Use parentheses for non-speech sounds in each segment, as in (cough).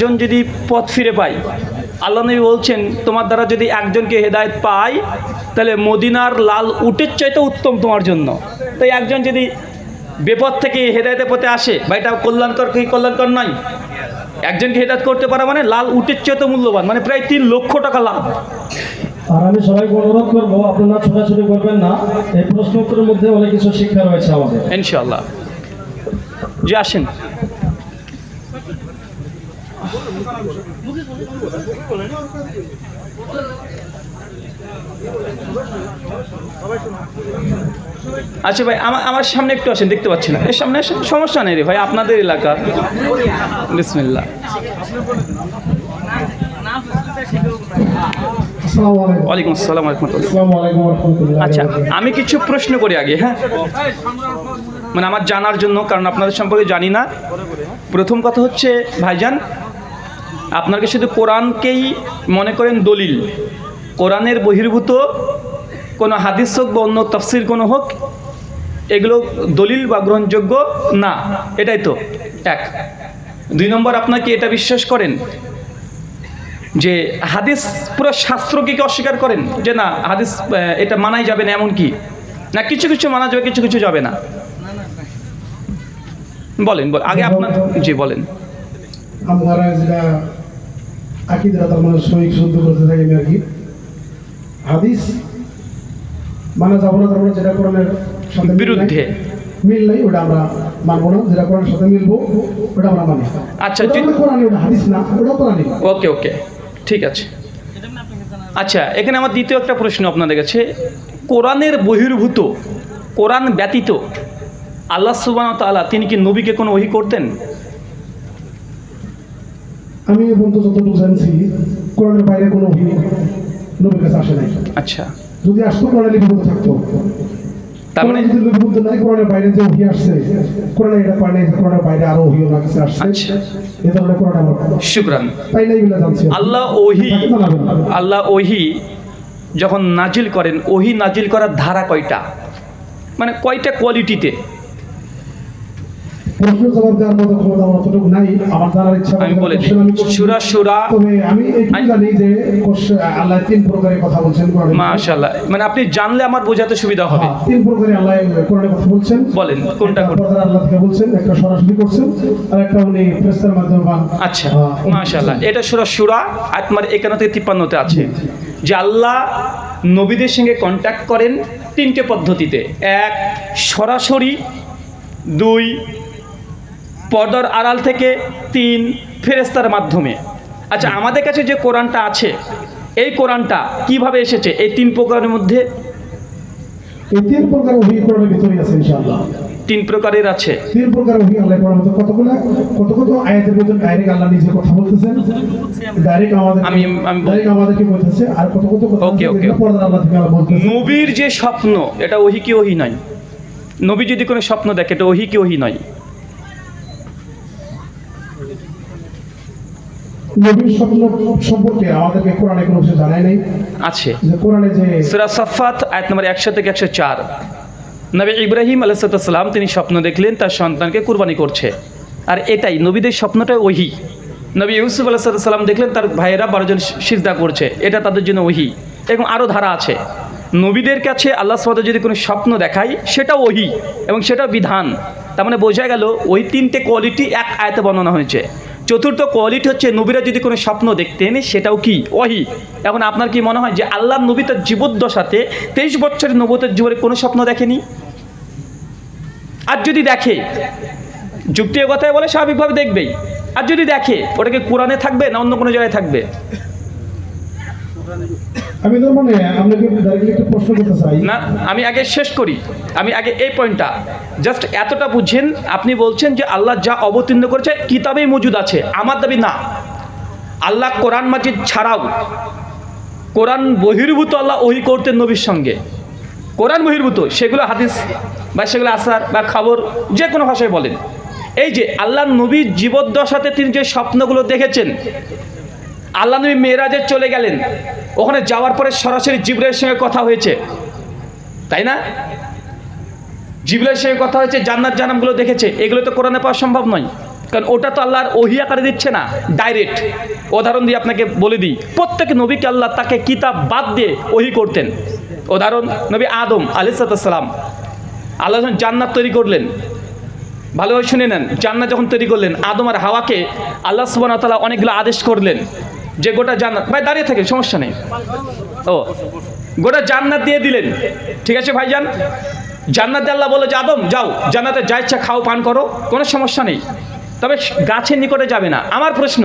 একজন যদি পথ ফিরে পায় আল্লাহ নবী বলছেন তোমার দ্বারা যদি একজনকে হেদায়েত পাই তাহলে মদিনার লাল উটের চাইতে উত্তম তোমার জন্য। তাই একজন যদি বেপথ থেকে হেদায়তের পথে আসে বা এটা কল্যাণকর কি কল্যাণকর নয়? একজনকে হেদায়ত করতে পারা মানে লাল উটের চাইতে মূল্যবান মানে প্রায় তিন লক্ষ টাকা লাভ। আর আমি সবাইকে অনুরোধ করব আপনারা ছোটাছুটি করবেন না। এই প্রশ্ন উত্তরের মধ্যে অনেক কিছু শিক্ষা রয়েছে আমাদের। ইনশাল্লাহ জি আসেন। আচ্ছা ভাই আমার আমার সামনে একটু আসেন, দেখতে পাচ্ছি না। এর সামনে সমস্যা নেই রে ভাই, আপনাদের এলাকা। আলাইকুম ওয়ালাইকুম আসসালাম আচ্ছা আমি কিছু প্রশ্ন করি আগে হ্যাঁ? মানে আমার জানার জন্য, কারণ আপনাদের সম্পর্কে জানি না। প্রথম কথা হচ্ছে, ভাইজান আপনাকে শুধু কোরআনকেই মনে করেন দলিল, কোরআনের বহির্ভূত কোনো হাদিস হোক বা অন্য তফসির কোনো হোক, এগুলো দলিল বা গ্রহণযোগ্য না। এটাই তো, এক। দুই নম্বর, আপনাকে এটা বিশ্বাস করেন যে হাদিস পুরো শাস্ত্রকে কি অস্বীকার করেন? যে না, হাদিস এটা মানাই যাবে না এমন কি না, কিছু কিছু মানা যাবে, কিছু কিছু যাবে না। বলেন বল- আগে আপনার জি, বলেন। আমরা যেটা আকিদা তার মানে শহীদ শুদ্ধ করতে থাকি আমি আর কি। হাদিস মানে যাব না তারপরে যেটা কোরআনের সাথে বিরুদ্ধে। মিল নাই ওটা আমরা মানবো না। যেটা কোরআনের সাথে মিলবো ওটা আমরা মানি। আচ্ছা, ঠিক- ওটা হাদিস না ওটা কোরআনি ওকে ওকে। ঠিক আছে। আচ্ছা এখানে আমার দ্বিতীয় একটা প্রশ্ন আপনাদের কাছে। কোরআনের বহির্ভূত কোরআন ব্যতীত আল্লাহ সুবাহ তাআলা তিনি কি নবীকে কোনো ওহি করতেন? আমি এ পর্যন্ত যতটুকু জানছি কোরআনের বাইরে কোনো নবীর কাছে আসে নাই। আচ্ছা। যদি আসতো কোরআনে লিপিবদ্ধ থাকতো। তার মানে যদি লিপিবদ্ধ নাই কোরআনের বাইরে যে আসছে কোরআনে এটা কোরআনের বাইরে আরও ওহী ওনার কাছে আসছে। আচ্ছা। এ ধরনের কোরআন আমার শুক্রান। তাই নাই বলে জানছি। আল্লাহ ওহি আল্লাহ ওহি যখন নাজিল করেন ওহি নাজিল করার ধারা কয়টা? মানে কয়টা কোয়ালিটিতে প্রশ্ন জবাব দেওয়ার মতো ক্ষমতা আমার অতটুকু নাই আমার জানার ইচ্ছা আমি বলে দিই। question আমি করছি। সুরা সুরা তবে আমি এইটুকু জানি যে আল্লাহ তিন প্রকারের কথা বলছেন কোরআনে। মানে আপনি জানলে আমার বোঝাতে সুবিধা হবে। হ্যাঁ, তিন প্রকারে আল্লাহ কোরআনে কথা বলছেন। বলেন কোনটা আল্লাহ থেকে বলছেন একটা সরাসরি করছেন আর একটা উনি ফেরেশতার মাধ্যমে আচ্ছা হ্যাঁ, এটা সুরা সুরা আত্মার একান্ন থেকে তিপ্পান্নতে আছে। যে আল্লাহ নবীদের সঙ্গে কন্ট্যাক্ট করেন তিনটে পদ্ধতিতে। এক সরাসরি দুই পর্দার আড়াল থেকে তিন ফেরেস্তার মাধ্যমে। আচ্ছা আমাদের কাছে যে কোরআনটা আছে এই কোরআনটা কীভাবে এসেছে? এই তিন প্রকারের মধ্যে? এই তিন প্রকার ওহী কোরআনের ভিতরে আছে ইনশাআল্লাহ। তিন প্রকারের আছে। তিন প্রকার ওহী আল্লাহ কোরআন মধ্যে কতগুলো? কত কত আয়াতের ভিতরে ডাইরেক্ট আল্লাহ নিজে কথা বলতেছেন? ডাইরেক্ট আমাদের আমি- আমি ডাইরেক্ট আমাদেরকে বলতেছে আর কত কত. যেগুলো পর্দার আল্লাহ থেকে আল্লাহ বলতেছে নবীর যে স্বপ্ন এটা ওহি কি ওহি নয়? নবী যদি কোনো স্বপ্ন দেখে এটা ওহি কি ওহি নয়? নবীর স্বপ্ন সম্পর্কে আমাদেরকে কোরআনে কোনো কিছু জানাই নাই। আছে। যে কোরআনে যে সুরা সাফাত আয়াত নম্বর একশো থেকে একশো চার। নবী ইব্রাহিম আলাইসালাম তিনি স্বপ্ন দেখলেন তার সন্তানকে কুরবানি করছে। আর এটাই নবীদের স্বপ্নটা ওহি। নবী ইউসুফ আলাইসাল্লাম দেখলেন তার ভাইয়েরা বারোজন সিজদা করছে এটা তাদের জন্য ওহি। এবং আরও ধারা আছে। নবীদের কাছে আল্লাহ সাদ যদি কোনো স্বপ্ন দেখায় সেটা ওহি এবং সেটা বিধান। তার মানে বোঝা গেল ওই তিনটে কোয়ালিটি এক আয়তে বর্ণনা হয়েছে। চতুর্থ কোয়ালিটি হচ্ছে নবীরা যদি কোনো স্বপ্ন দেখতেন, সেটাও কি? ওহি এখন আপনার কি মনে হয় যে আল্লাহ নবী তার জীবদ্দশাতে তেইশ বছরের নবতের জীবনে কোনো স্বপ্ন দেখেনি? আর যদি দেখে যুক্তির কথায় বলে স্বাভাবিকভাবে দেখবেই। আর যদি দেখে, ওটাকে কোরআনে থাকবে না অন্য কোনো জায়গায় থাকবে? আমি তো মানে আপনাকে প্রশ্ন করতে চাই। না, আমি আগে শেষ করি। আমি আগে এই পয়েন্টটা জাস্ট এতটা বুঝছেন আপনি বলছেন যে আল্লাহ যা অবতীর্ণ করেছে, কিতাবেই মজুদ আছে। আমার দাবি না। আল্লাহ কোরআন মাজিদ ছাড়াও, কোরআন বহির্ভূত আল্লাহ ওহি করতেন নবীর সঙ্গে। কোরআন বহির্ভূত, সেগুলো হাদিস বা সেগুলো আসার বা খবর যে কোনো ভাষায় বলেন। এই যে আল্লাহ নবীর জীবদ্দশাতে তিনি যে স্বপ্নগুলো দেখেছেন আল্লাহ নবী মেয়েরাজে চলে গেলেন। ওখানে যাওয়ার পরে সরাসরি জিবরের সঙ্গে কথা হয়েছে। তাই না? জিব্রাইলের সঙ্গে কথা হয়েছে, জান্নাত জানামগুলো দেখেছে। এগুলো তো কোরআনে পাওয়া সম্ভব নয়। কারণ ওটা তো আল্লাহর ওহি আকারে দিচ্ছে না ডাইরেক্ট উদাহরণ দিয়ে আপনাকে বলে দিই, প্রত্যেক নবীকে আল্লাহ তাকে কিতাব বাদ দিয়ে ওহি করতেন। উদাহরণ, নবী আদম আলিসাল্লাম আল্লাহ যখন জান্নাত তৈরি করলেন, ভালোভাবে শুনে নেন, জান্নাত যখন তৈরি করলেন, আদম আর হাওয়াকে আল্লাহ সুবান তালা অনেকগুলো আদেশ করলেন। যে গোটা জান্নাত ভাই, দাঁড়িয়ে থাকে সমস্যা নেই। ও, গোটা জান্নাত দিয়ে দিলেন। ঠিক আছে, ভাইজান? জান্নাত আল্লাহ বলে যে, আদম, যাও, জান্নাতে যা ইচ্ছা খাও, পান করো, কোনো সমস্যা নেই। তবে গাছের নিকটে যাবে না। আমার প্রশ্ন,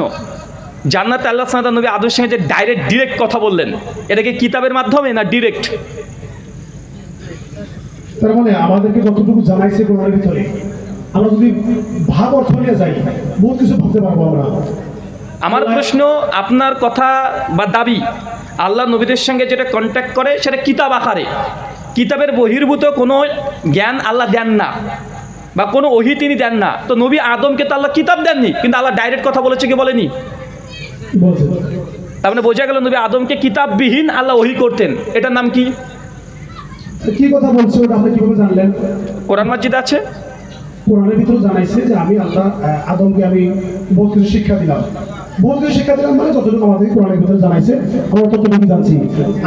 জান্নাত আল্লাহ সালাত নবী আদমের সঙ্গে যে ডাইরেক্ট ডিরেক্ট কথা বললেন, এটা কি কিতাবের মাধ্যমে না ডিরেক্ট তার মানে আমাদেরকে যতটুকু জানাইছে আমরা যদি অর্থ নিয়ে যাই কিছু পারব আমরা। আমার প্রশ্ন আপনার কথা বা দাবি আল্লাহ নবীদের সঙ্গে যেটা কন্ট্যাক্ট করে সেটা কিতাব আকারে। কিতাবের বহির্ভূত কোনো জ্ঞান আল্লাহ দেন না বা কোনো ওহি তিনি দেন না। তো নবী আদমকে তো আল্লাহ কিতাব দেননি কিন্তু আল্লাহ ডাইরেক্ট কথা বলেছে কি বলেনি? তার মানে বোঝা গেল নবী আদমকে কিতাববিহীন আল্লাহ ওহি করতেন। এটার নাম কি? কি কথা বলছে আপনি কীভাবে জানলেন? কোরআন মাজিদ আছে? কোরআনের ভিতরে জানাইছে যে আমি আল্লাহ আদমকে আমি শিক্ষা দিলাম। বহুত কিছু শিক্ষা দিলাম মানে যতটুকু আমাদের কোরআনের ভিতরে জানাইছে আমরা ততটুকু জানছি।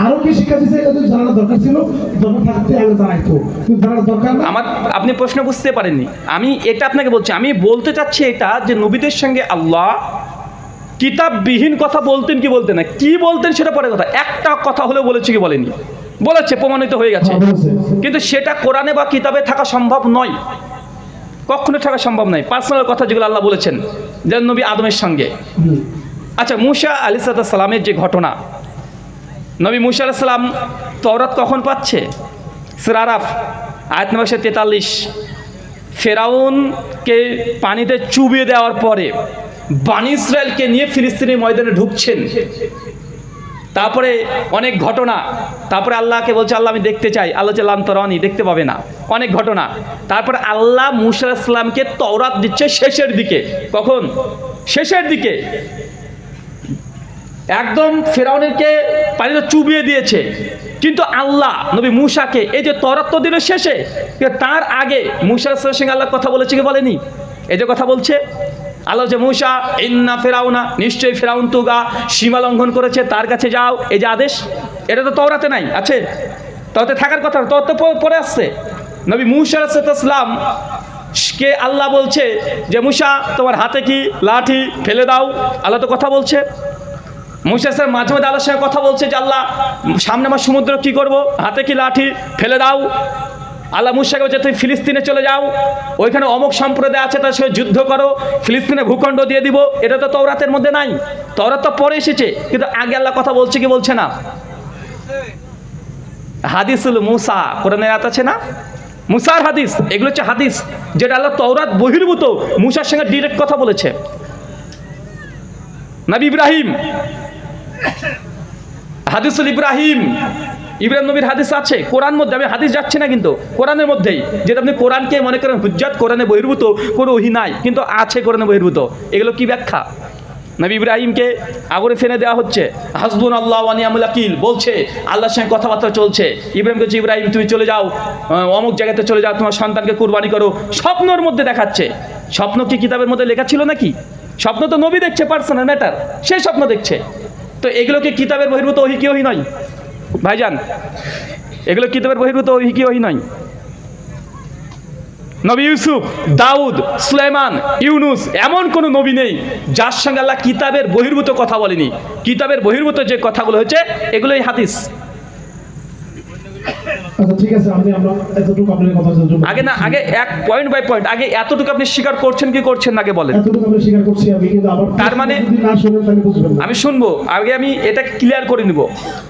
আরও কি শিক্ষা দিছে এটা যদি জানানোর দরকার ছিল দরকার থাকতে আমরা জানাইতো। কিন্তু জানার দরকার আমার আপনি প্রশ্ন বুঝতে পারেননি। আমি এটা আপনাকে বলছি আমি বলতে চাচ্ছি এটা যে নবীদের সঙ্গে আল্লাহ কিতাববিহীন কথা বলতেন কি বলতেন না কি বলতেন সেটা পরে কথা। একটা কথা হলেও বলেছে কি বলেনি। বলেছে প্রমাণিত হয়ে গেছে। হ্যাঁ, কিন্তু সেটা কোরআনে বা কিতাবে থাকা সম্ভব নয়। কখনো থাকা সম্ভব নয় পার্সোনাল কথা যেগুলো আল্লাহ বলেছেন, যেন নবী আদমের সঙ্গে। আচ্ছা মুসা আলি সালামের যে ঘটনা, নবী মুসা আলাহ সাল্লাম তওরাত কখন পাচ্ছে? সিরারাফ আয়াত নম্বর তেতাল্লিশ। ফেরাউনকে পানিতে চুবিয়ে দেওয়ার পরে বানি ইসরায়েলকে নিয়ে ফিলিস্তিনি ময়দানে ঢুকছেন। তারপরে অনেক ঘটনা। তারপরে আল্লাহকে বলছে, আল্লাহ, আমি দেখতে চাই। আল্লাহ চাল্লাম তরানি দেখতে পাবে না। অনেক ঘটনা। তারপরে আল্লাহ মুসা ইসলামকে তওরাত দিচ্ছে শেষের দিকে। কখন? শেষের দিকে। একদম ফেরাউনেরকে পানিতে চুবিয়ে দিয়েছে। কিন্তু আল্লাহ, নবী মুসাকে এই যে তরাত্ম দিনের শেষে তার আগে মুসার সঙ্গে আল্লাহ কথা বলেছে কি বলেনি? এই যে কথা বলছে আল্লাহ যে মুসা, ইন্না ফেরাউনা নিশ্চয়ই ফেরাউন তুগা সীমা লঙ্ঘন করেছে, তার কাছে যাও। এই যে আদেশ, এটা তো তওরাতে নাই, আছে। ততে থাকার কথা তত তো পরে আসছে। নবী মুসা ইসলাম কে আল্লাহ বলছে যে, মুসা, তোমার হাতে কি লাঠি ফেলে দাও? আল্লাহ তো কথা বলছে। মুসা স্যার মাঝে মাঝে আল্লাহর সঙ্গে কথা বলছে যে, আল্লাহ, সামনে আমার সমুদ্র কি করব? হাতে কি লাঠি ফেলে দাও? আল্লাহ মুসাকে বলছে, তুমি ফিলিস্তিনে চলে যাও। ওইখানে অমুক সম্প্রদায় আছে তার সঙ্গে যুদ্ধ করো। ফিলিস্তিনে ভূখণ্ড দিয়ে দিব। এটা তো তৌরাতের মধ্যে নাই। তৌরাত তো পরে এসেছে, কিন্তু আগে আল্লাহ কথা বলছে কি বলছে না? হাদিসুল মুসা, কোরআনে আয়াত আছে না? মুসার হাদিস, এগুলো হচ্ছে হাদিস, যেটা আল্লাহ তৌরাত বহির্ভূত মুসার সঙ্গে ডিরেক্ট কথা বলেছে। নবী ইব্রাহিম, হাদিসুল ইব্রাহিম ইব্রাহিম নবীর হাদিস আছে, কোরআন মধ্যে, আমি হাদিস যাচ্ছি না কিন্তু, কোরআনের মধ্যেই, যেটা আপনি কোরআনকে মনে করেন হুজ্জাত, কোরআনে বহির্ভূত, কোনো ওহি নাই, কিন্তু আছে কোরআনে বহির্ভূত, এগুলো কি ব্যাখ্যা? নবী ইব্রাহিমকে আগুনে ফেলে দেওয়া হচ্ছে হাসবুন আল্লাহ ওয়ানিয়ামুল আকিল বলছে, আল্লাহর সঙ্গে কথাবার্তা চলছে ইব্রাহিম বলছে, ইব্রাহিম, তুমি চলে যাও অমুক জায়গাতে চলে যাও, তোমার সন্তানকে কুরবানি করো। স্বপ্নর মধ্যে দেখাচ্ছে, স্বপ্ন কি কিতাবের মধ্যে লেখা ছিল নাকি? স্বপ্ন তো নবী দেখছে পার্সোনাল ম্যাটার সে স্বপ্ন দেখছে। তো এগুলো কি কিতাবের বহির্ভূত ওহি কি ওহি নয়? ভাইজান, এগুলো কিতাবের বহির্ভূত ওহি কি ওহি নয় নবী ইউসুফ, দাউদ, সুলাইমান, ইউনুস, এমন কোনো নবী নেই যার সঙ্গে আল্লাহ কিতাবের বহির্ভূত কথা বলেনি। কিতাবের বহির্ভূত যে কথাগুলো হচ্ছে এগুলোই হাদিস। আচ্ছা ঠিক আছে আপনি আমরা এতটুকু আপনার কথা আগে না আগে এক পয়েন্ট বাই পয়েন্ট আগে এতটুকু আপনি স্বীকার করছেন কি করছেন আগে বলেন। এতটুকু আমরা স্বীকার করছি আমি কিন্তু আবার তার মানে- আমি শুনব আগে আমি এটা ক্লিয়ার করে নিব।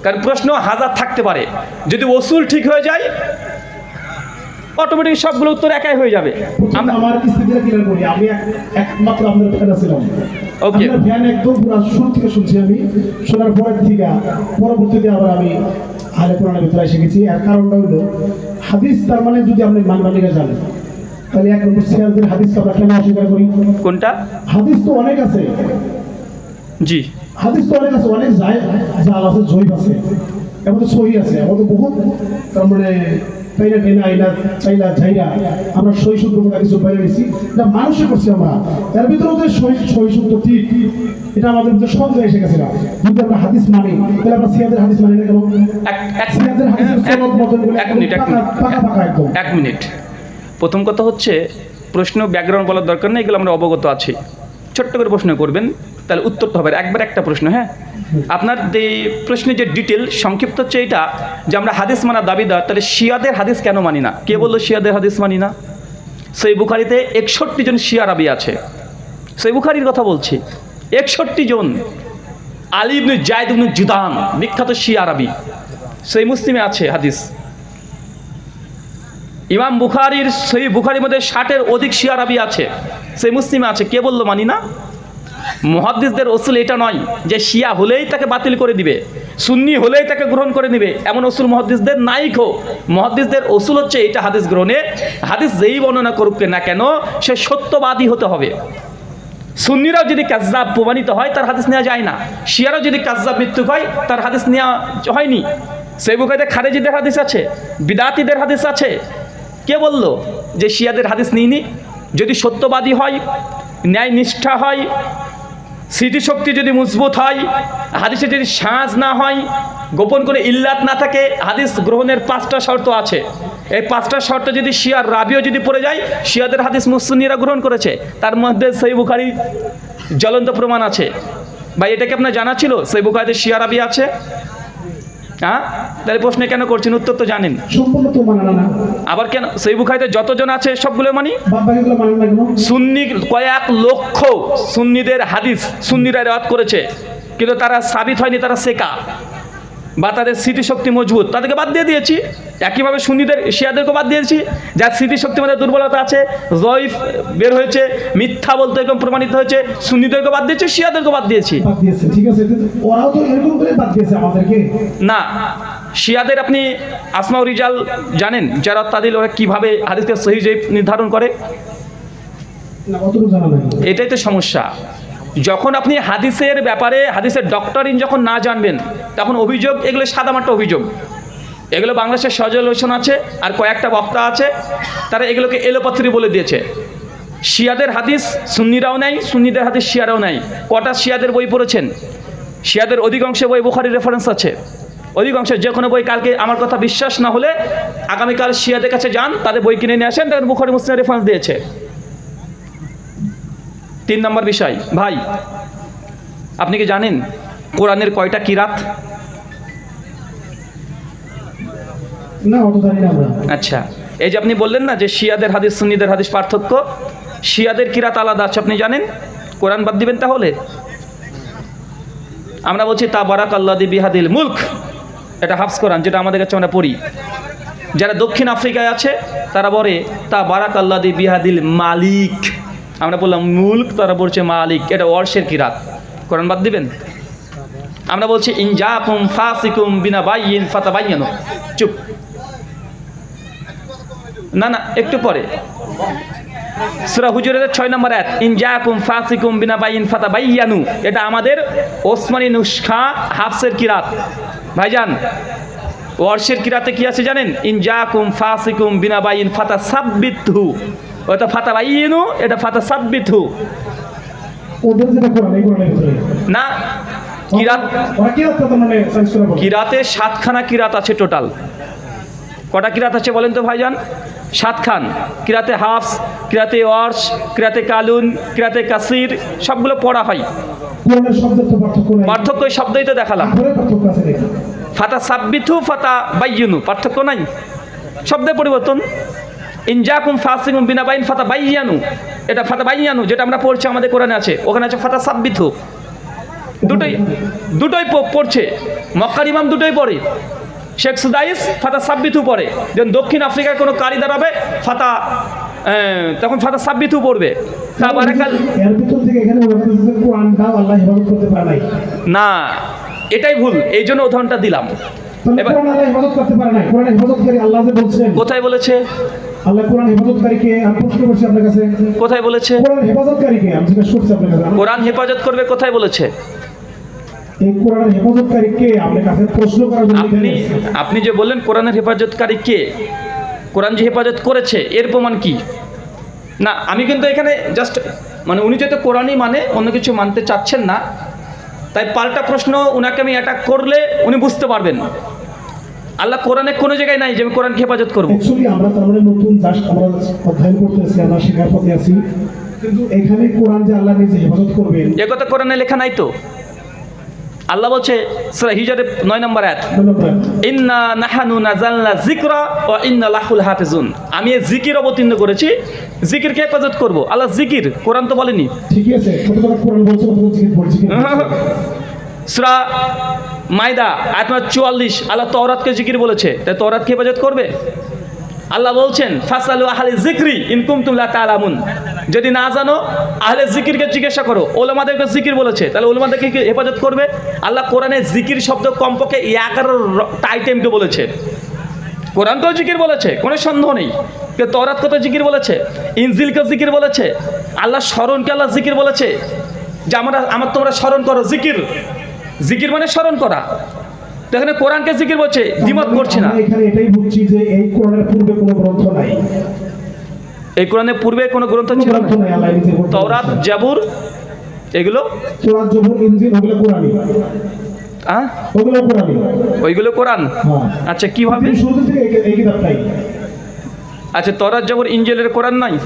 কারণ প্রশ্ন হাজার থাকতে পারে। যদি ওসুল ঠিক হয়ে যায় অটোমেটিক সবগুলো উত্তর একাই হয়ে যাবে। আমরা আমার স্থিতিটা ক্লিয়ার করি আমি এক- একমাত্র আপনার ফ্যান ছিলাম। Okay. ফ্যান একদম পুরো শুরু থেকে শুনছি আমি শোনার পরের থেকে পরবর্তীতে আবার আমি আলে কোরআনের ভিতরে এসে গেছি। আর কারণটা হলো হাদিস তার মানে যদি আপনি মানবানিকা জানেন তাহলে এক নম্বর সিরাজের হাদিসকে আমরা কেন অস্বীকার করি? কোনটা? হাদিস তো অনেক আছে। জি। হাদিস তো অনেক আছে অনেক জাল আছে জৈব আছে। এমন তো সহি আছে এমন তো বহুত তার মানে তাই না টেনে আইনা চাইলা আমরা শুদ্ধ কিছু বাইরে নিছি এটা মানুষে করছি আমরা। এর ভিতরে ওদের সই শুদ্ধ ঠিক এটা আমাদের মধ্যে সহজে এসে গেছে না যদি আমরা হাদিস মানি তাহলে আমরা সিয়াদের হাদিস মানি না কেন? সিয়াদের সনদ মতন বলে এক মিনিট এক পাকা মিনিট। পাকা পাকা একদম। এক মিনিট। প্রথম কথা হচ্ছে প্রশ্ন ব্যাকগ্রাউন্ড বলার দরকার নেই এগুলো আমরা অবগত আছি। ছোট্ট করে প্রশ্ন করবেন তাহলে উত্তরটা হবে। একবার একটা প্রশ্ন হ্যাঁ? আপনার যে প্রশ্নের যে ডিটেল সংক্ষিপ্ত হচ্ছে এটা, যে আমরা হাদিস মানা দাবিদার, তাহলে শিয়াদের হাদিস কেন মানি না? কে বলল শিয়াদের হাদিস মানি না? সেই বুখারিতে একষট্টি জন শিয়া রাবি আছে। সেই বুখারির কথা বলছি। একষট্টি জন আলী ইবনে জায়দ ইবনে জুদান, বিখ্যাত শিয়া আরবি সেই মুসলিমে আছে হাদিস। ইমাম বুখারির, সেই বুখারির মধ্যে ষাটের অধিক শিয়া রাবি আছে। সেই মুসলিমে আছে। কে বলল মানি না? মহাদ্দিসদের ওসুল এটা নয় যে শিয়া হলেই তাকে বাতিল করে দিবে, সুন্নি হলেই তাকে গ্রহণ করে নিবে, এমন ওসুল মহাদ্দিসদের নাইকো মহাদ্দিসদের ওসুল হচ্ছে এটা হাদিস গ্রহণে, হাদিস যেই বর্ণনা করুক না কেন, সে সত্যবাদী হতে হবে। সুন্নিরাও যদি কাজজাব প্রমাণিত হয়, তার হাদিস নেওয়া যায় না। শিয়ারাও যদি কাজজাব মৃত্যু হয়, তার হাদিস নেওয়া হয়নি। সেই বুখাইতে খারেজিদের হাদিস আছে, বিদাতিদের হাদিস আছে। কে বলল যে শিয়াদের হাদিস নিইনি যদি সত্যবাদী হয় ন্যায় নিষ্ঠা হয় স্মৃতিশক্তি যদি মজবুত হয়, হাদিসে যদি সাঁজ না হয়, গোপন করে ইল্লাত না থাকে, হাদিস গ্রহণের পাঁচটা শর্ত আছে। এই পাঁচটা শর্ত যদি শিয়ার রাবিও যদি পড়ে যায়, শিয়াদের হাদিস মুসুন্নিরা গ্রহণ করেছে। তার মধ্যে সেই বুখারি জ্বলন্ত প্রমাণ আছে। ভাই এটাকে আপনার জানা ছিল? সেই বুখারিতে শিয়া রাবি আছে? হ্যাঁ? তাহলে প্রশ্নে কেন করছেন? উত্তর তো জানেন। মানা আবার কেন? সেই বুখারিতে যতজন আছে সবগুলো মানি? বাদ বাকিগুলো মানেন না কেন? সুন্নি কয়েক লক্ষ সুন্নিদের হাদিস সুন্নিরা রেওয়াত করেছে। কিন্তু তারা সাবিত হয়নি তারা শেখা। বা তাদের স্মৃতিশক্তি মজবুত তাদেরকে বাদ দিয়ে দিয়েছি। একইভাবে সুন্নিদের শিয়াদেরকে বাদ দিয়েছি। যার স্মৃতিশক্তি মধ্যে দুর্বলতা আছে জয়ফ বের হয়েছে মিথ্যা বলতে এরকম প্রমাণিত হয়েছে সুন্নিদেরকে বাদ দিয়েছি শিয়াদেরকে বাদ দিয়েছি। না শিয়াদের আপনি আসমাউ রিজাল জানেন যারা তাদের ওরা কীভাবে হাদিসকে সহি নির্ধারণ করে? এটাই তো সমস্যা। যখন আপনি হাদিসের ব্যাপারে, হাদিসের ডক্টরিন যখন না জানবেন, তখন অভিযোগ, এগুলো সাদামাটা অভিযোগ। এগুলো বাংলাদেশের সজল হোসেন আছে, আর কয়েকটা বক্তা আছে, তারা এগুলোকে এলোপাথরি বলে দিয়েছে। শিয়াদের হাদিস সুন্নিরাও নেই, সুন্নিদের হাদিস শিয়ারাও নেই। কটা শিয়াদের বই পড়েছেন? শিয়াদের অধিকাংশ বই বুখারি রেফারেন্স আছে। অধিকাংশ যে কোনো বই কালকে আমার কথা বিশ্বাস না হলে আগামীকাল শিয়াদের কাছে যান, তাদের বই কিনে নিয়ে আসেন তাদের বুখারি, মুসলিম রেফারেন্স দিয়েছে। তিন নম্বর বিষয় ভাই আপনি কি জানেন কোরআনের কয়টা কিরাত আচ্ছা এই যে আপনি বললেন না যে শিয়াদের হাদিস সুন্নিদের হাদিস পার্থক্য শিয়াদের কিরাত আলাদা আছে আপনি জানেন? কোরআন বাদ দিবেন তাহলে? আমরা বলছি তা বারাক আল্লাহ বিহাদিল মুলক। এটা হাফস কোরআন যেটা আমাদের কাছে আমরা পড়ি। যারা দক্ষিণ আফ্রিকায় আছে তারা বলে তা বারাক আল্লাহ বিহাদিল মালিক। আমরা বললাম, মুলক তারা বলছে মালিক, এটা অর্শের কিরাত কোরআন বাদ দিবেন? আমরা বলছি ইনজাকুম ফাসিকুম বিনা বাইয়িন ফাতাবাইয়ানো। চুপ। না না, একটু পরে। সুরা হুজুরের ছয় নম্বর এক ইনজাকুম ফাসিকুম বিনা বাইন ফাতা বাইয়ানু এটা আমাদের ওসমানী নুস্খা হাফসের কিরাত ভাইজান ওয়ার্ষের কিরাতে কি আছে জানেন? ইনজাকুম ফাসিকুম বিনা বাইন ফাতা সাব্বিতহু ওটা ফাতা বাইয়ানু এটা ফাতা সাব্বিতহু ওদের যেটা কোরআন এই কোরআনের ভিতরে। না কিরাত মানে কিরাতে সাতখানা কিরাত আছে টোটাল। কটা কিরাত আছে বলেন তো ভাইজান? সাতখান। কিরাতে হাফস কিরাতে ওয়ার্স কিরাতে কালুন কিরাতে কাসির সবগুলো পড়া হয়। পার্থক্য শব্দই তো দেখালাম। ফাতা সাব্বিথু ফাতা বাইয়ুনু পার্থক্য নাই। শব্দের পরিবর্তন। ইনজাকুম ফাসিকুম বিনা বাইন ফাতা বাইয়ানু এটা ফাতা বাইয়ানু যেটা আমরা পড়ছি আমাদের কোরআনে আছে। ওখানে আছে ফাতা সাব্বিথু দুটোই দুটোই পড়ছে। মক্কার ইমাম দুটোই পড়ে। শেখ সুদাইস ফাতা সাব্বিথু পড়ে। যেন দক্ষিণ আফ্রিকার কোনো কারি দাঁড়াবে ফাতা তখন ফাতা সাব্বিথু পড়বে না এটাই ভুল। এই জন্য উদাহরণটা দিলাম। কোথায় বলেছে? আল্লাহ কোরআন হেফাজতকারীকে আমি প্রশ্ন করছি আপনার কাছে। কোথায় বলেছে? কোরআন হেফাজতকারীকে আমি জিজ্ঞাসা করছি আপনার কাছে। কোরআন হেফাজত করবে কোথায় বলেছে? এই কোরআন হেফাজতকারীকে আপনার কাছে প্রশ্ন করার জন্য আপনি আপনি যে বললেন কোরআনের হেফাজতকারী কে? কোরআন যে হেফাজত করেছে এর প্রমাণ কি? না আমি কিন্তু এখানে জাস্ট মানে উনি যেহেতু কোরআনই মানে অন্য কিছু মানতে চাচ্ছেন না তাই পাল্টা প্রশ্ন উনাকে আমি অ্যাটাক করলে উনি বুঝতে পারবেন। আল্লাহ কোরআনে কোনো জায়গায় নাই যে আমি কোরআনকে হেফাজত করব। আমরা তার মানে নতুন জাস্ট আমরা অধ্যয়ন করতেছি আমরা শেখার পথে আছি। কিন্তু এখানে কোরআন যে আল্লাহ নিজে হেফাজত এ কথা কোরআনে লেখা নাই তো? আল্লাহ বলছে সূরা হিজরে নয় নম্বর আয়াত ইন্না নাহানু নাজালনা জিকরা ও ইন্না লাহুল হাফিজুন। আমি এই জিকির অবতীর্ণ করেছি জিকিরকে হেফাজত করব। আল্লাহ জিকির কোরআন তো বলেনি। ঠিকই আছে কোরআন বলছে জিকির (laughs) বলছে সুরা মায়দা, আয়াত নম্বর চুয়াল্লিশ, আল্লাহ তওরাতকে জিকির বলেছে। তাই তওরাতকে হেফাজত করবে? আল্লাহ বলছেন ফাসালু আহলে জিকরি ইনকুম তুমলা তালামুন যদি না জানো, আহলে জিকিরকে জিজ্ঞাসা করো ওলামাদেরকে জিকির বলেছে, তাহলে ওলামাদেরকে হেফাজত করবে? আল্লাহ কোরআনে জিকির শব্দ কমপক্ষে এগারো টাইটেমকে বলেছে। কোরআন তো জিকির বলেছে, কোনো সন্দেহ নেই। তরাত কত জিকির বলেছে ইনজিলকে জিকির বলেছে, আল্লাহ স্মরণকে আল্লাহ জিকির বলেছে। যে আমরা আমার তোমরা স্মরণ করো জিকির জিকির মানে স্মরণ করা। এখানে কোরআনকে জিকির বলছে দ্বিমত করছে না। এখানে এটাই যে এই কোরআনের পূর্বে কোনো গ্রন্থ নাই। এই কোরআনের পূর্বে কোনো গ্রন্থ ছিল না। তওরাত। জাবুর এগুলো? জবুর ইনজিল ওগুলো কোরআনই। ওগুলো কোরআনই। ওইগুলো কোরআন? হ্যাঁ। আচ্ছা কীভাবে আপনি শুরু থেকে এই- কিতাবটাই আচ্ছা তরাত জাবুর ইঞ্জেলের কোরআন নাই?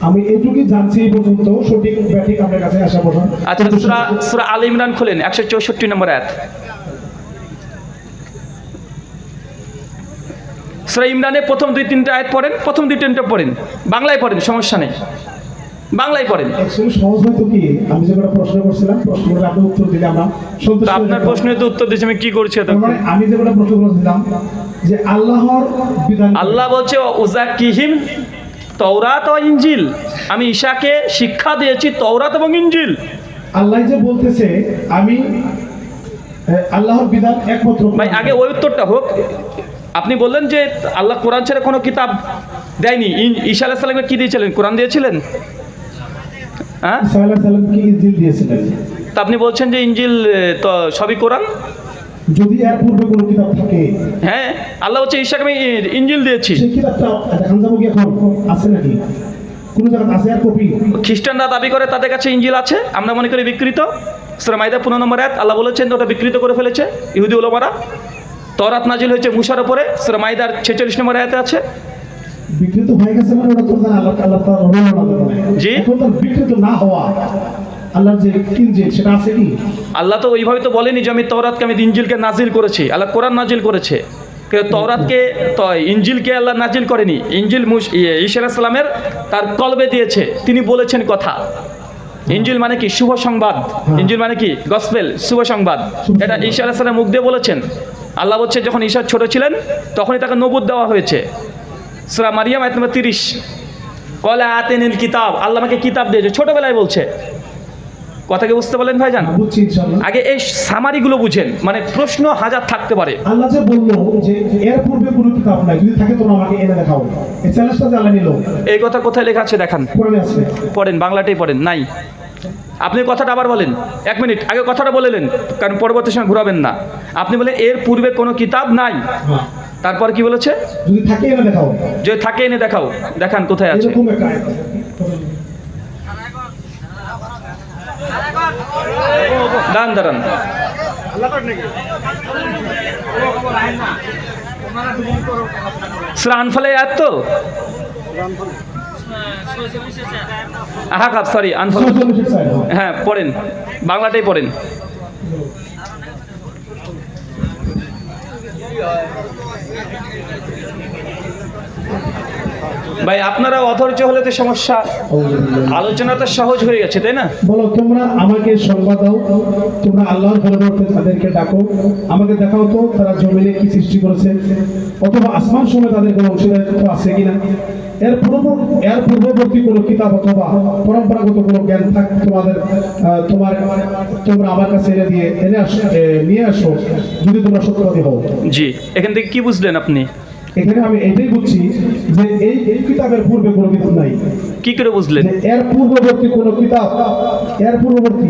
আমি জানছি এই পর্যন্ত সঠিক ব্যাঠিক আপনার কাছে আসা আচ্ছা সুরা সুরা আল ইমরান খোলেন একশো চৌষট্টি নম্বর আয়াত। সুরা ইমরানে প্রথম দুই তিনটা আয়াত পড়েন প্রথম দুই তিনটা পড়েন। বাংলায় পড়েন সমস্যা নেই। বাংলায় পড়েন। সহজ হয়তো কি? আমি যে কটা প্রশ্ন করছিলাম প্রশ্নের আপনি উত্তর দিলে আমরা আপনার প্রশ্নের তো উত্তর দিয়েছি আমি কি করছি মানে আমি যে প্রশ্ন করেছিলাম যে আল্লাহর বিধান আল্লাহ বলছে তৌরাত ও ইঞ্জিল আমি ঈশাকে শিক্ষা দিয়েছি তৌরাত এবং ইঞ্জিল আল্লাহ যে বলতেছে আমি আল্লাহর বিধান একমাত্র ভাই আগে ওই উত্তরটা হোক। আপনি বললেন যে আল্লাহ কোরআন ছেড়ে কোনো কিতাব দেয়নি। ঈশা আলাহ সাল্লামকে কী দিয়েছিলেন? কোরআন দিয়েছিলেন? হ্যাঁ? ঈসা আলাইহিস সালামকে ইনজিল দিয়েছিলেন? তা আপনি বলছেন যে ইঞ্জিল তো সবই কোরআন? যদি এর পূর্বে কোনো কিতাব থাকে হ্যাঁ আল্লাহ হচ্ছে ঈশাকে আমি ইঞ্জিল দিয়েছি। সেই কিতাবটা দেখান যাব কি এখন আছে নাকি? কোনো জায়গায় আছে আর কপি? খ্রিস্টানরা দাবি করে তাদের কাছে ইঞ্জিল আছে আমরা মনে করি বিকৃত। সুরা মাইদা পনেরো নম্বর এক আল্লাহ বলেছেন ওটা বিকৃত করে ফেলেছে ইহুদি ওলামারা তরাত নাজিল হয়েছে মুসার ওপরে সুরা মাইদার ছেচল্লিশ নম্বর আয়াতে আছে। বিকৃত হয়ে গেছে মানে ওটা তো আল্লাহ জি। বিকৃত না হওয়া। আল্লাহর যে ইনজিল সেটা আছে কি? আল্লাহ তো ওইভাবে তো বলেনি যে আমি তওরাতকে আমি ইঞ্জিলকে নাজিল করেছি। আল্লাহ কোরআন নাজিল করেছে। তওরাতকে ইঞ্জিলকে আল্লাহ নাজিল করেনি। ইঞ্জিল মুস ইয়ে, ঈশা সালামের তার কলবে দিয়েছে। তিনি বলেছেন কথা। ইঞ্জিল মানে কি? শুভ সংবাদ। ইঞ্জিল মানে কি? গসপেল শুভ সংবাদ। এটা ঈশা আলাইহিস মুখ দিয়ে বলেছেন। আল্লাহ বলছে যখন ঈশা ছোট ছিলেন তখনই তাকে নবুদ দেওয়া হয়েছে। সুরা মারিয়াম আয়াত নম্বর তিরিশ। কলা আতেনিল কিতাব। আল্লাহ আমাকে কিতাব দিয়েছে। ছোটবেলায় বলছে। কথা কি বুঝতে পারলেন ভাইজান? আগে এই সামারিগুলো বুঝেন মানে প্রশ্ন হাজার থাকতে পারে। আল্লাহ যে বলল যে এর পূর্বে কোনো কিতাব নাই যদি থাকে তোমরা আমাকে এনে দেখাও। এই চ্যালেঞ্জটা যে আল্লাহ নিল। এই কথা কোথায় লেখা আছে দেখান। পড়েন বাংলাটাই পড়েন নাই। আপনি কথাটা আবার বলেন এক মিনিট আগে কথাটা বলেলেন কারণ পরবর্তী সময় ঘুরাবেন না। আপনি বলেন এর পূর্বে কোনো কিতাব নাই। হ্যাঁ। তারপর কি বলেছে? যদি থাকে এনে দেখাও। যে থাকে এনে দেখাও দেখান কোথায় আছে এরকম একটা আয়াত আছে। দাঁড়ান দাঁড়ান সুরা আনফালে আয়াত তো কাপ সরি। হ্যাঁ পড়েন। বাংলাটাই পড়েন। ভাই আপনারা অধৈর্য হলে তো সমস্যা। আলোচনা তো সহজ হয়ে গেছে তাই না? বলো তোমরা আমাকে সংবাদ দাও। তোমরা আল্লাহর পরিবর্তে তাদেরকে ডাকো। আমাকে দেখাও তো তারা জমিনে কি সৃষ্টি করেছে। অথবা আসমান সময় তাদের কোনো অংশীদারিত্ব আছে কিনা। এর পূর্ব এর পূর্ববর্তী কোনো কিতাব অথবা পরম্পরাগত কোনো জ্ঞান থাক তোমাদের তোমার তোমরা আমার কাছে এনে দিয়ে এনে আসো নিয়ে আসো। যদি তোমরা সত্যবাদী হও। জি এখান থেকে কি বুঝলেন আপনি? এখানে আমি এটাই বুঝছি যে এই এই কিতাবের পূর্বে কোনো কিতাব নাই। কি করে বুঝলেন? এর পূর্ববর্তী কোনো কিতাব এর পূর্ববর্তী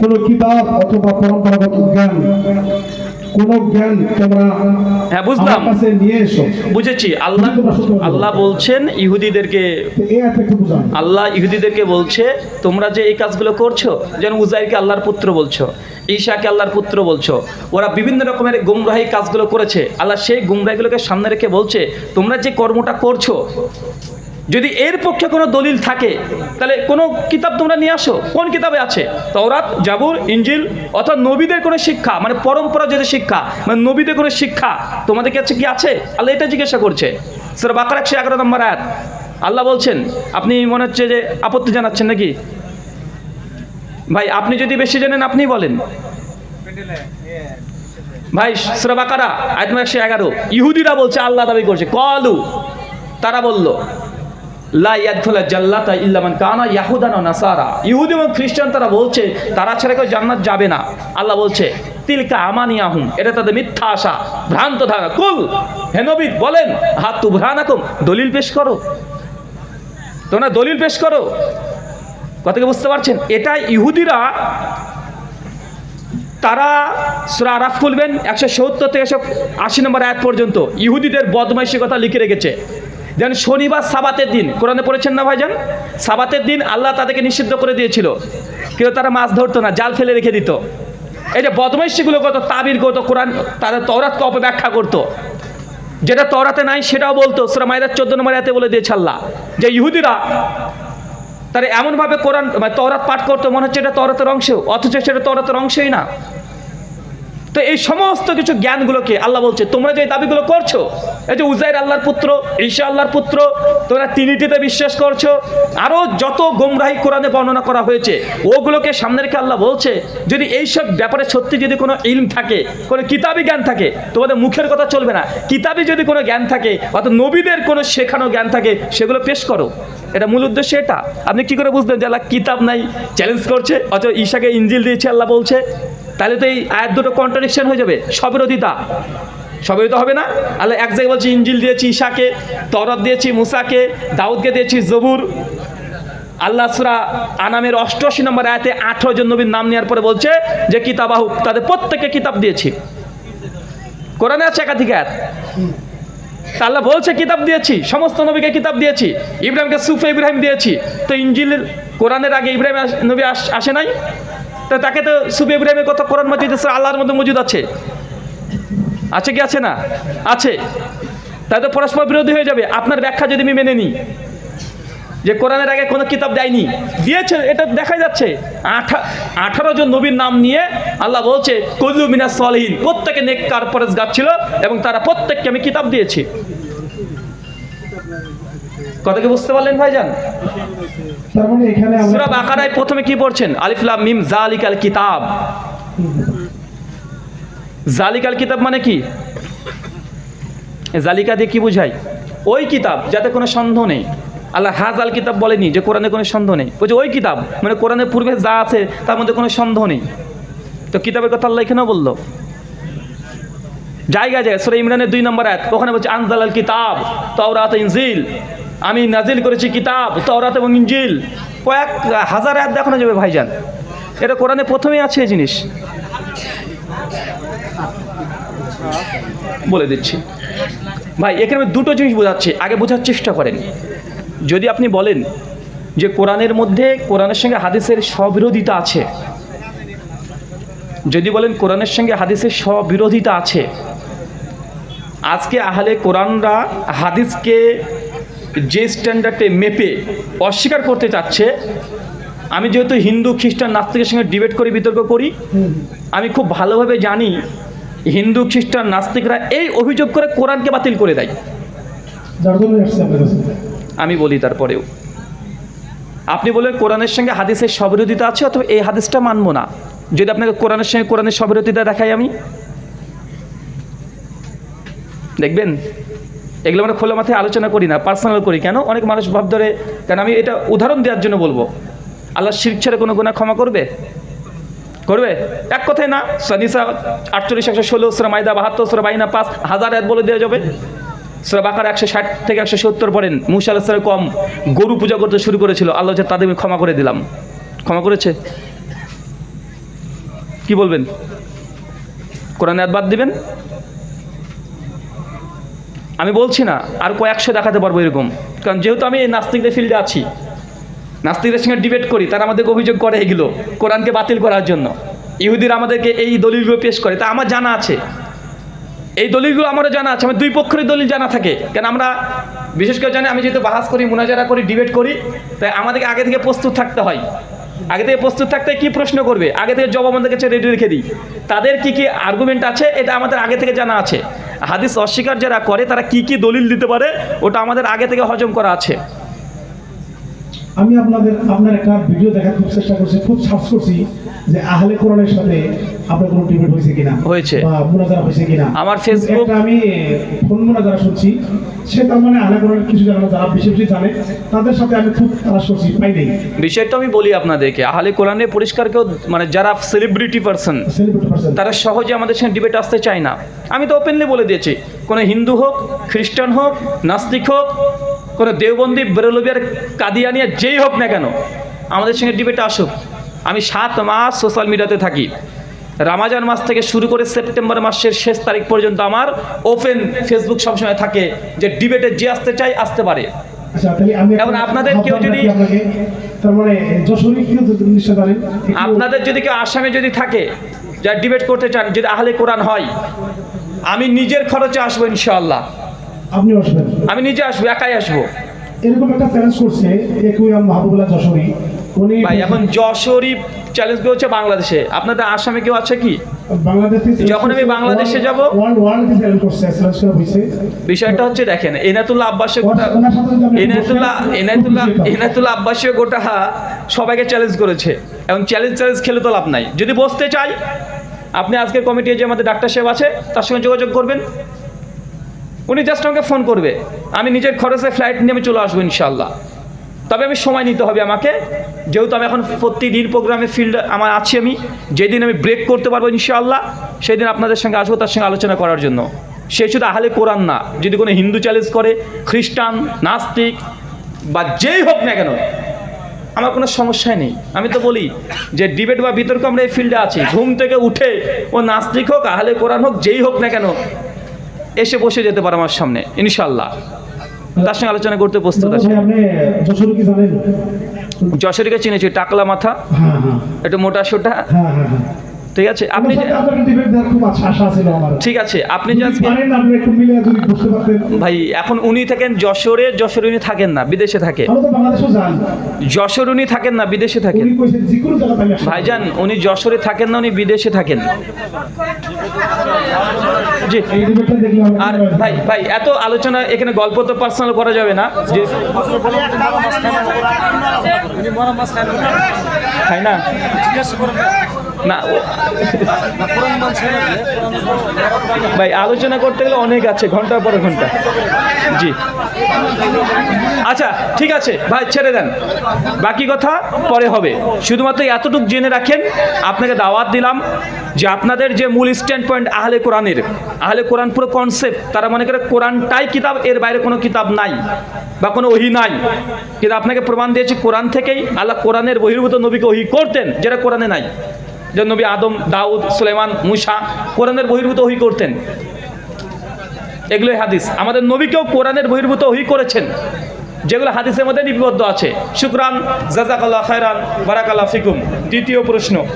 কোনো কিতাব অথবা পরম্পরাগত জ্ঞান কোন জ্ঞান তোমরা হ্যাঁ, বুঝলাম। কাছে নিয়ে এসো। বুঝেছি আল্লাহ আল্লাহ বলছেন ইহুদিদেরকে আল্লাহ ইহুদিদেরকে বলছে তোমরা যে এই কাজগুলো করছ যেন উজাইরকে আল্লাহর পুত্র বলছো ঈশাকে আল্লাহর পুত্র বলছো ওরা বিভিন্ন রকমের গুমরাহি কাজগুলো করেছে। আল্লাহ সেই গুমরাহিগুলোকে সামনে রেখে বলছে তোমরা যে কর্মটা করছ যদি এর পক্ষে কোনো দলিল থাকে, তাহলে কোনো কিতাব তোমরা নিয়ে আসো। কোন কিতাবে আছে? তওরাত, জাবুর ইঞ্জিল অর্থাৎ নবীদের কোনো শিক্ষা মানে পরম্পরা যদি শিক্ষা মানে নবীদের কোনো শিক্ষা তোমাদের কাছে কি আছে? আল্লাহ এটা জিজ্ঞাসা করছে। স্যার বাকার একশো এগারো নম্বর আয়াত। আল্লাহ বলছেন, আপনি মনে হচ্ছে যে আপত্তি জানাচ্ছেন নাকি? ভাই, আপনি যদি বেশি জানেন, আপনি বলেন। ভাই, সুরা বাকারা, আয়াত নম্বর একশো এগারো। ইহুদিরা বলছে, আল্লাহ দাবি করছে। কলু, তারা বলল জাল্লাতা ইল্লামান কানা ইয়াহুদান নাসারা। ইহুদি এবং খ্রিস্টান তারা বলছে, তারা ছাড়া কেউ জান্নাত যাবে না। আল্লাহ বলছে, তিলকা আমানিয়াহুম, এটা তাদের মিথ্যা আশা, ভ্রান্ত ধারণা। কুল, হে নবী, বলেন, হাত তু ভ্রানাকুম দলিল পেশ করো। তোমরা দলিল পেশ করো। কথা কি বুঝতে পারছেন? এটা ইহুদিরা, তারা সুরা আরাফ খুলবেন, একশো সত্তর থেকে একশো আশি নম্বর আয়াত পর্যন্ত। ইহুদিদের বদমাইশি কথা লিখে রেখেছে। যেন শনিবার সাবাতের দিন, কোরআনে পড়েছেন না ভাইজান? সাবাতের দিন আল্লাহ তাদেরকে নিষিদ্ধ করে দিয়েছিল। কেউ তারা মাছ ধরতো না, জাল ফেলে রেখে দিত। এই যে বদমাইশিগুলো কত তাবির করতো কোরআন, তাদের তরাতকে অপব্যাখ্যা করতো। যেটা তরাতে নাই, সেটাও বলতো। সুরা মায়ের চোদ্দ নম্বর আয়াতে বলে দিয়েছে আল্লাহ। যে ইহুদিরা, তারা এমনভাবে কোরআন মানে তরাত পাঠ করতো, মনে হচ্ছে এটা তরাতের অংশ। অথচ সেটা তরাতের অংশই না। তো এই সমস্ত কিছু জ্ঞানগুলোকে আল্লাহ বলছে, তোমরা যে দাবিগুলো করছ, এই যে উজাইর আল্লাহর পুত্র, ঈশা আল্লাহর পুত্র, তোমরা তিনিটিতে বিশ্বাস করছ আরও যত গোমরাহি কোরআনে বর্ণনা করা হয়েছে, ওগুলোকে সামনে রেখে আল্লাহ বলছে, যদি এইসব ব্যাপারে সত্যি যদি কোনো ইলম থাকে, কোনো কিতাবি জ্ঞান থাকে, তোমাদের মুখের কথা চলবে না। কিতাবি যদি কোনো জ্ঞান থাকে, অর্থাৎ নবীদের কোনো শেখানো জ্ঞান থাকে, সেগুলো পেশ করো। এটা মূল উদ্দেশ্য এটা। আপনি কি করে বুঝলেন যে আল্লাহ কিতাব নাই চ্যালেঞ্জ করছে, অথচ ঈশাকে ইঞ্জিল দিয়েছে আল্লাহ বলছে? তাহলে তো এই আয়াত দুটো কন্ট্রাডিকশন হয়ে যাবে। সবিরোধিতা সবিরোধিতা হবে না? আল্লাহ এক জায়গায় বলছি ইঞ্জিল দিয়েছি ঈশাকে তরত দিয়েছি মুসাকে, দাউদকে দিয়েছি জবুর। আল্লাহ সুরা আনামের অষ্টআশি নম্বর আয়াতে আঠারো জন নবীর নাম নেওয়ার পরে বলছে যে কিতাবাহু তাদের প্রত্যেককে কিতাব দিয়েছি। কোরআনে আছে একাধিক আয়াত। তা আল্লাহ বলছে, কিতাব দিয়েছি, সমস্ত নবীকে কিতাব দিয়েছি। ইব্রাহিমকে সুফে ইব্রাহিম দিয়েছি। তো ইঞ্জিলের কোরআনের আগে ইব্রাহিম নবী আসে নাই? তো তাকে তো সুফে ইব্রাহিমের কথা কোরআন মজিদ আল্লাহর মধ্যে মজুদ আছে। আছে কি? আছে না? আছে। তাই তো পরস্পর বিরোধী হয়ে যাবে। আপনার ব্যাখ্যা যদি আমি মেনে নিই, যে কোরআনের আগে কোনো কিতাব দেয়নি, দিয়েছে, এটা দেখা যাচ্ছে। আঠা, আঠারো জন নবীর নাম নিয়ে আল্লাহ বলছে, কল্লু মিনা সলহীন। প্রত্যেকে নেককার পরেজ গাচ্ছিল এবং তারা প্রত্যেককে আমি কিতাব দিয়েছি। কথা কি বুঝতে পারলেন ভাইজান? তার মানে বাকারায় প্রথমে কি পড়ছেন? আলিফলাম মিম জালিকাল কিতাব। জালিকাল কিতাব মানে কি? জালিকা দিয়ে কি বুঝাই ওই কিতাব, যাতে কোনো সন্দেহ নেই। আল্লাহ হাজাল কিতাব বলেনি যে কোরআনে কোনো সন্দেহ নেই। বলছে, ওই কিতাব মানে কোরআনের পূর্বে যা আছে তার মধ্যে কোনো সন্দেহ নেই। তো কিতাবের কথা আল্লাহ এখানেও বলল। জায়গা জায়গায়, সুরা ইমরানের দুই নম্বর এক ওখানে বলছে আনজাল কিতাব, তওরাত, ইনজিল। আমি নাজিল করেছি কিতাব, তওরাত এবং ইনজিল। কয়েক হাজার আয়াত দেখানো যাবে ভাইজান। এটা কোরআনে প্রথমেই আছে এই জিনিস। বলে দিচ্ছি। ভাই, এখানে দুটো জিনিস বোঝাচ্ছি। আগে বোঝার চেষ্টা করেন। যদি আপনি বলেন যে কোরআনের মধ্যে, কোরআনের সঙ্গে হাদিসের স্ববিরোধিতা আছে, যদি বলেন কোরআনের সঙ্গে হাদিসের স্ববিরোধিতা আছে, আজকে আহলে কোরআনরা হাদিসকে যে স্ট্যান্ডার্ডে মেপে অস্বীকার করতে চাচ্ছে, আমি যেহেতু হিন্দু, খ্রিস্টান নাস্তিকের সঙ্গে ডিবেট করি, বিতর্ক করি, আমি খুব ভালোভাবে জানি হিন্দু, খ্রিস্টান নাস্তিকরা এই অভিযোগ করে কোরআনকে বাতিল করে দেয়। আমি বলি তারপরেও। আপনি বলেন কোরআনের সঙ্গে হাদিসের সবিরোধিতা আছে, অথবা এই হাদিসটা মানবো না। যদি আপনাকে কোরআনের সঙ্গে কোরআনের সবিরোধিতা দেখাই আমি। দেখবেন? এগুলো আমরা খোলা মাথায় আলোচনা করি না পার্সোনাল করি। কেন? অনেক মানুষ ভাব ধরে, কেন আমি এটা উদাহরণ দেওয়ার জন্য বলব। আল্লাহ শির ছেড়ে কোনো গুণা ক্ষমা করবে? করবে? এক কথায় না। সানিসা আটচল্লিশ, একশো ষোলো, সুরা মাইদা বাহাত্তর, সুরা বাইনা পাঁচ, হাজার এক বলে দেওয়া যাবে। সুরা বাকার একশো ষাট থেকে একশো সত্তর পড়েন। মুসা আল্লাহ কম। গরু পূজা করতে শুরু করেছিল। আল্লাহ তাদের ক্ষমা করে দিলাম। ক্ষমা করেছে? কি বলবেন? কোরআন বাদ দিবেন? আমি বলছি না, আর কয়েকশো দেখাতে পারব এরকম। কারণ যেহেতু আমি এই নাস্তিকদের ফিল্ডে আছি, নাস্তিকদের সঙ্গে ডিবেট করি, তারা আমাদেরকে অভিযোগ করে এগুলো, কোরআনকে বাতিল করার জন্য। ইহুদিরা আমাদেরকে এই দলিলগুলো পেশ করে, তা আমার জানা আছে। এই দলিলগুলো আমারও জানা আছে, আমার দুই পক্ষের দলিল জানা থাকে। কেন আমরা, বিশেষ করে জানি আমি যেহেতু বাহাস করি, মুনাজারা করি ডিবেট করি, তাই আমাদেরকে আগে থেকে প্রস্তুত থাকতে হয়। আগে থেকে প্রস্তুত থাকতে কি প্রশ্ন করবে? আগে থেকে জবাব আমাদের কাছে রেডি রেখে দিই। তাদের কি কি আর্গুমেন্ট আছে, এটা আমাদের আগে থেকে জানা আছে। হাদিস অস্বীকার যারা করে, তারা কি কি দলিল দিতে পারে, ওটা আমাদের আগে থেকে হজম করা আছে। আমি আপনাদের আপনার একটা ভিডিও দেখার খুব চেষ্টা করছি খুব সার্চ করছি যে আহলে কোরআনের সাথে আপনার কোনো ডিবেট হয়েছে কিনা হয়েছে। বা মুনাজারা হয়েছে কিনা। আমার ফেসবুক- একটা আমি ফোন মুনাজারা শুনছি সে তার মানে আহলে কোরআনের কিছু জানে যারা বেশি বেশি জানে তাদের সাথে আমি খুব তালাশ করছি পাই নাই। বিষয়টা আমি বলি আপনাদেরকে আহলে কোরআনে পরিষ্কার কেউ মানে যারা সেলিব্রিটি পারসন পার্সন তারা সহজে আমাদের সঙ্গে ডিবেট আসতে চায় না। আমি তো ওপেনলি বলে দিয়েছি কোনো হিন্দু হোক খ্রিস্টান হোক নাস্তিক হোক কোনো দেওবন্দি বেরোলবিয়ার কাদিয়ানিয়া যেই হোক না কেন আমাদের সঙ্গে ডিবেটে আসুক। আমি সাত মাস সোশ্যাল মিডিয়াতে থাকি। রামাজান মাস থেকে শুরু করে সেপ্টেম্বর মাসের শেষ তারিখ পর্যন্ত আমার ওপেন ফেসবুক সবসময় থাকে যে ডিবেটে যে আসতে চাই আসতে পারে। আচ্ছা আপনাদের কেউ যদি- মানে কেউ যদি আপনাদের যদি কেউ আসামে যদি থাকে যা ডিবেট করতে চান যদি আহলে কোরআন হয় আমি নিজের খরচে আসব ইনশাআল্লাহ। আপনি আসবেন। আমি নিজে আসব একাই আসব। এরকম একটা চ্যালেঞ্জ করছে একুয়াম মাহবুবুল্লাহ যশোরী। উনি ভাই এখন যশোরই চ্যালেঞ্জ হচ্ছে বাংলাদেশে? আপনাদের আসামে কেউ আছে কি? যখন আমি বাংলাদেশে যাব, করছে বিষয়টা হচ্ছে দেখেন এনাতুল্লাহ আব্বাসে গোটা এনাতুল্লাহ এনাতুল্লাহ। এনাতুল্লাহ আব্বাসীয় গোটা সবাইকে চ্যালেঞ্জ করেছে। এবং চ্যালেঞ্জ চ্যালেঞ্জ খেলে তো লাভ নাই। যদি বসতে চাই আপনি আজকের কমিটি যে আমাদের ডাক্তার সাহেব আছে তার সঙ্গে যোগাযোগ করবেন। উনি জাস্ট আমাকে ফোন করবে। আমি নিজের খরচে ফ্লাইট নিয়ে আমি চলে আসব ইনশাল্লাহ তবে আমি সময় নিতে হবে আমাকে। যেহেতু আমি এখন প্রতিদিন প্রোগ্রামে ফিল্ড আমার আছি আমি, যেদিন আমি ব্রেক করতে পারব ইনশাআল্লাহ সেই দিন আপনাদের সঙ্গে আসব তার সঙ্গে আলোচনা করার জন্য। সে শুধু আহলে কোরআন না, যদি কোনো হিন্দু চ্যালেঞ্জ করে, খ্রিস্টান, নাস্তিক, বা যেই হোক না কেন, আমার কোনো সমস্যাই নেই। আমি তো বলি যে ডিবেট বা বিতর্ক আমরা এই ফিল্ডে আছি। ঘুম থেকে উঠে ও নাস্তিক হোক, আহলে কোরআন হোক, যেই হোক না কেন এসে বসে যেতে পারে আমার সামনে ইনশাল্লাহ তার সঙ্গে আলোচনা করতে প্রস্তুত আছে। যশোরীকে চিনেছি টাকলা মাথা হ্যাঁ হ্যাঁ। একটু মোটা সোটা। হ্যাঁ। ঠিক আছে আপনি ঠিক আছে আপনি ভাই এখন উনি থাকেন যশোরে যশোরে উনি থাকেন না বিদেশে থাকে। আমরা তো বাংলাদেশও যান যশোর উনি থাকেন না বিদেশে থাকেন। উনি কইছেন যে কোনো জায়গাতে আমি আসতে পারি। ভাইজান উনি যশোরে থাকেন না উনি বিদেশে থাকেন। জি। আর ভাই ভাই এত আলোচনা এখানে গল্প তো পার্সোনাল করা যাবে না। যে খাই না। না ভাই, আলোচনা করতে গেলে অনেক আছে, ঘণ্টার পর ঘণ্টা। জি। আচ্ছা ঠিক আছে, ভাই, ছেড়ে দেন। বাকি কথা পরে হবে। শুধুমাত্র এতটুকু জেনে রাখেন, আপনাকে দাওয়াত দিলাম যে আপনাদের যে মূল স্ট্যান্ড পয়েন্ট আহলে কোরআনের, আহলে কোরআন পুরো কনসেপ্ট তারা মনে করে কোরআনটাই কিতাব, এর বাইরে কোনো কিতাব নাই বা কোনো ওহি নাই। কিন্তু আপনাকে প্রমাণ দিয়েছি, কোরআন থেকেই আল্লাহ কোরআনের বহির্ভূত নবীকে ওহি করতেন, যেটা কোরআনে নাই। যে নবী আদম, দাউদ সুলেমান মুসা কোরআনের বহির্ভূত হই করতেন। এগুলোই হাদিস। আমাদের নবীকেও কোরআনের বহির্ভূত হই করেছেন। যেগুলো হাদিসের মধ্যে লিপিবদ্ধ আছে। শুক্রান জাজাকাল্লাহ খায়রান, বারাকাল্লাহ ফিকুম। দ্বিতীয় প্রশ্ন।